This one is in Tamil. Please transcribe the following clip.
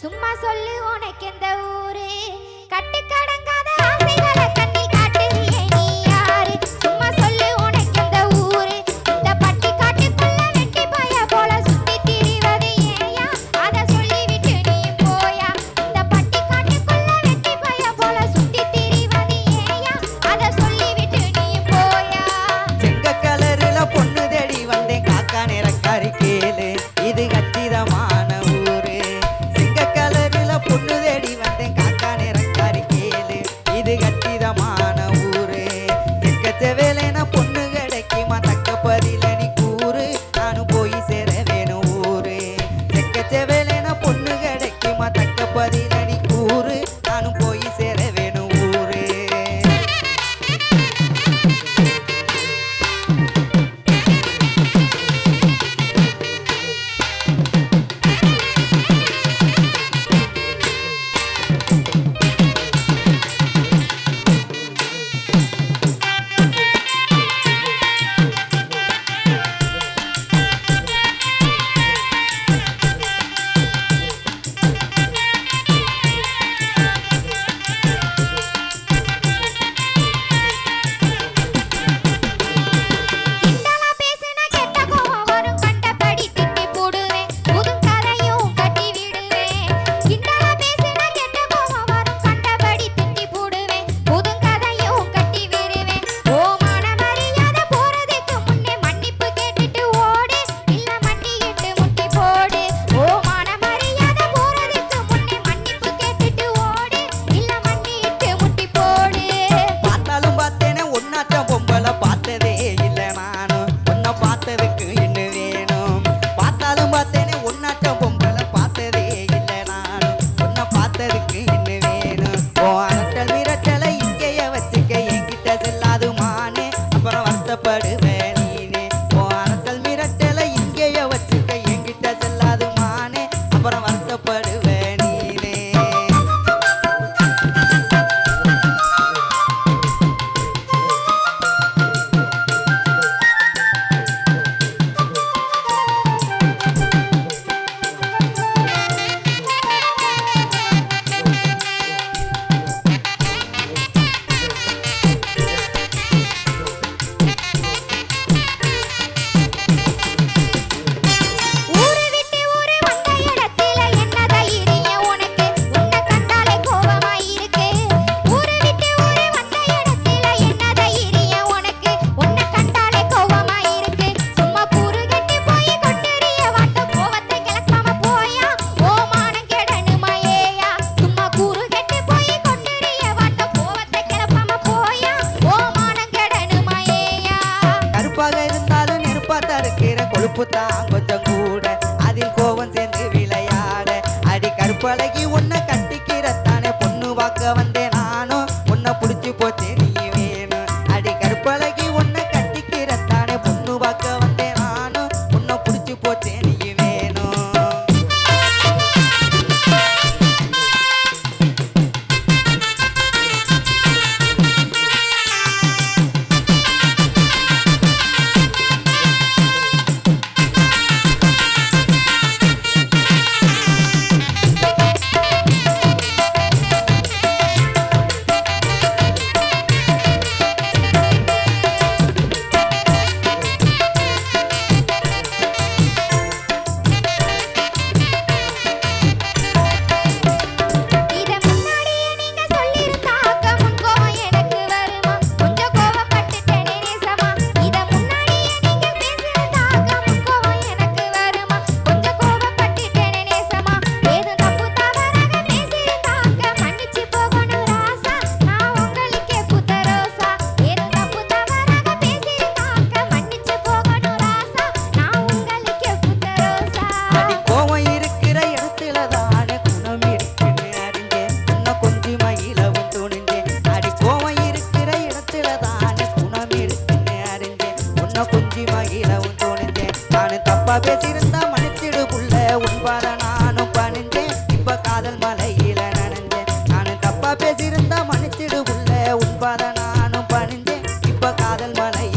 சும்மா சொல்லு உனக்கு எந்த ஊரே? கருப்பு தான் கொஞ்சம் கூட அதில் கோவம் சேர்ந்து விளையாட அடி கருப்பழகி ஒன்று பேசியிருந்தா மன்னிச்சிடுக்குள்ள உன்பார நானும் பணிஞ்சேன். இப்ப காதல் மலையில நனைஞ்சேன். நானும் தப்பா பேசியிருந்தா மன்னிச்சிடுக்குள்ள உன்பார நானும் பணிஞ்சேன். இப்ப காதல் மலை